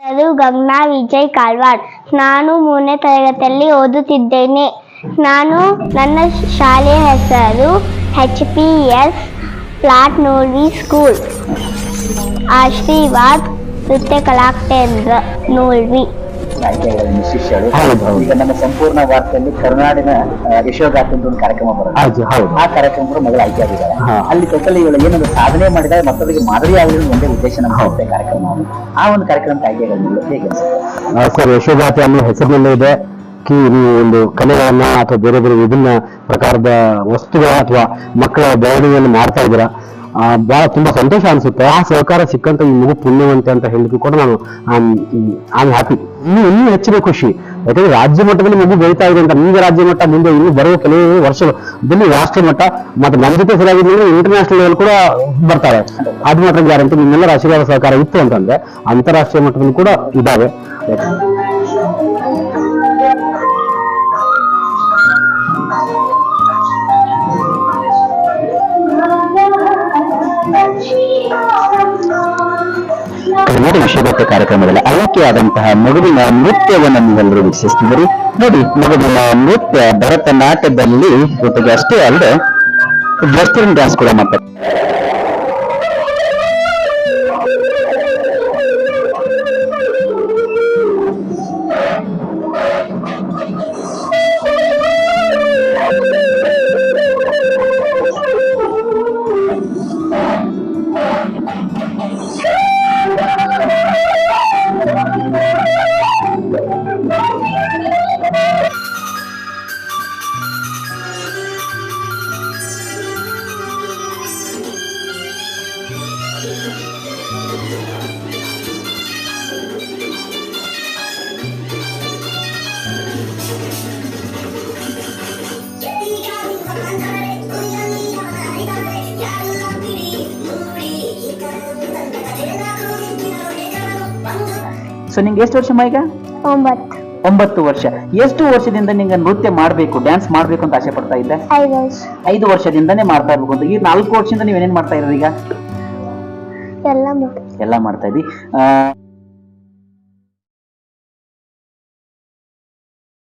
ಹೆಸರು ಗಂಗಾ ವಿಜಯ್ ಕಾಲ್ವಾಡ್ ನಾನು ಮೂರನೇ ತರಗತಿಯಲ್ಲಿ ಓದುತ್ತಿದ್ದೇನೆ. ನಾನು ನನ್ನ ಶಾಲೆಯ ಹೆಸರು ಹೆಚ್ ಪಿ ಎಸ್ ಪ್ಲಾಟ್ ನೋಡಿ ಸ್ಕೂಲ್ ಆಶೀರ್ವಾದ್ ನೃತ್ಯ ಕಲಾಕೇಂದ್ರ ನೋಡ್ವಿ ಆಯ್ಕೆಗಳನ್ನು ಶಿಷ್ಯರು. ಈಗ ನಮ್ಮ ಸಂಪೂರ್ಣ ವಾರ್ತೆಯಲ್ಲಿ ಕರುನಾಡಿನ ಆ, ಅಂತ ಒಂದು ಕಾರ್ಯಕ್ರಮ ಬರುತ್ತೆ. ಆ ಕಾರ್ಯಕ್ರಮ ಕೂಡ ಮಗಳು ಆಯ್ಕೆ ಆಗಿದ್ದಾರೆ ಅಲ್ಲಿ ಟೋಟಲ್ ಇವಳು ಏನೊಂದು ಸಾಧನೆ ಮಾಡಿದಾಗ ಮತ್ತೊಬ್ಬರಿಗೆ ಮಾದರಿ ಒಂದು ಒಂದೇ ಉದ್ದೇಶ ನಮ್ಮ ಹೌದು. ಸಂಸ್ಥೆ ಕಾರ್ಯಕ್ರಮ ಆ ಒಂದು ಕಾರ್ಯಕ್ರಮಕ್ಕೆ ಆಯ್ಕೆಗಳನ್ನು ಹೇಗೆ ಸರ್ ಯಶೋಗಾಥೆ ಅನ್ನೋ ಹೆಸರಿನಲ್ಲೇ ಇದೆ. ಕಿ ಒಂದು ಕಲೆಗಳನ್ನ ಅಥವಾ ಬೇರೆ ಬೇರೆ ವಿಭಿನ್ನ ಪ್ರಕಾರದ ವಸ್ತುಗಳ ಅಥವಾ ಮಕ್ಕಳ ಬೆಳವಣಿಗೆಯನ್ನು ಮಾಡ್ತಾ ಇದ್ದೀರಾ? ಬಹಳ ತುಂಬಾ ಸಂತೋಷ ಅನಿಸುತ್ತೆ. ಆ ಸಹಕಾರ ಸಿಕ್ಕಂತ ಈ ಮಗು ಪುಣ್ಯವಂತೆ ಅಂತ ಹೇಳಿದ್ರು ಕೂಡ ನಾನು ಐ ಹ್ಯಾಪಿ ಇನ್ನು, ಇನ್ನೂ ಹೆಚ್ಚಿನ ಖುಷಿ. ಯಾಕಂದ್ರೆ ರಾಜ್ಯ ಮಟ್ಟದಲ್ಲಿ ಮಗು ಬೆಳೀತಾ ಇದೆ ಅಂತ, ಈಗ ರಾಜ್ಯ ಮಟ್ಟ ಮುಂದೆ ಇನ್ನು ಬರುವ ಕೆಲವು ವರ್ಷದಲ್ಲಿ ರಾಷ್ಟ್ರ ಮಟ್ಟ, ಮತ್ತೆ ನಮ್ಮ ಜೊತೆ ಸರಿಯಾಗಿದ್ರೆ ಇಂಟರ್ನ್ಯಾಷನಲ್ ಲೆವೆಲ್ ಕೂಡ ಬರ್ತಾರೆ. ಅದು ಮಾತ್ರ ಗ್ಯಾರಂಟಿ, ನಿಮ್ಮೆಲ್ಲರ ಆಶೀರ್ವಾದ ಸಹಕಾರ ಇತ್ತು ಅಂತಂದ್ರೆ ಅಂತಾರಾಷ್ಟ್ರೀಯ ಮಟ್ಟದಲ್ಲಿ ಕೂಡ ಇದಾವೆ. ಕರ್ನಾಟಕ ವಿಶ್ವಕಪ್ ಕಾರ್ಯಕ್ರಮದಲ್ಲಿ ಆಯ್ಕೆಯಾದಂತಹ ಮಗುವಿನ ನೃತ್ಯವನ್ನು ನೀವೆಲ್ಲರೂ ವೀಕ್ಷಿಸ್ತಿದ್ದೀರಿ. ನೋಡಿ, ಮಗುವಿನ ನೃತ್ಯ ಭರತನಾಟ್ಯದಲ್ಲಿ ಜೊತೆಗೆ ಅಷ್ಟೇ ಅಲ್ಲದೆ ವೆಸ್ಟರ್ನ್ ಡ್ಯಾನ್ಸ್ ಕೂಡ ಮಾಡ್ತಾರೆ. ಸೊ ನಿಂಗೆ ಎಷ್ಟು ವರ್ಷ ಈಗ ಒಂಬತ್ತು. ಒಂಬತ್ತು ವರ್ಷ. ಎಷ್ಟು ವರ್ಷದಿಂದ ನಿಂಗೆ ನೃತ್ಯ ಮಾಡಬೇಕು ಡ್ಯಾನ್ಸ್ ಮಾಡಬೇಕು ಅಂತ ಆಸೆ ಪಡ್ತಾ ಇದ್ದೆ? ಐದು ವರ್ಷ. ಐದು ವರ್ಷದಿಂದನೇ ಮಾಡ್ತಾ ಇರ್ಬೇಕು ಅಂತ. ಈ ನಾಲ್ಕು ವರ್ಷದಿಂದ ನೀವು ಏನೇನ್ ಮಾಡ್ತಾ ಇರೋದು ಈಗ? ಎಲ್ಲ ಮಾಡಿ ಎಲ್ಲ ಮಾಡ್ತಾ ಇದ್ದೀವಿ ಆ,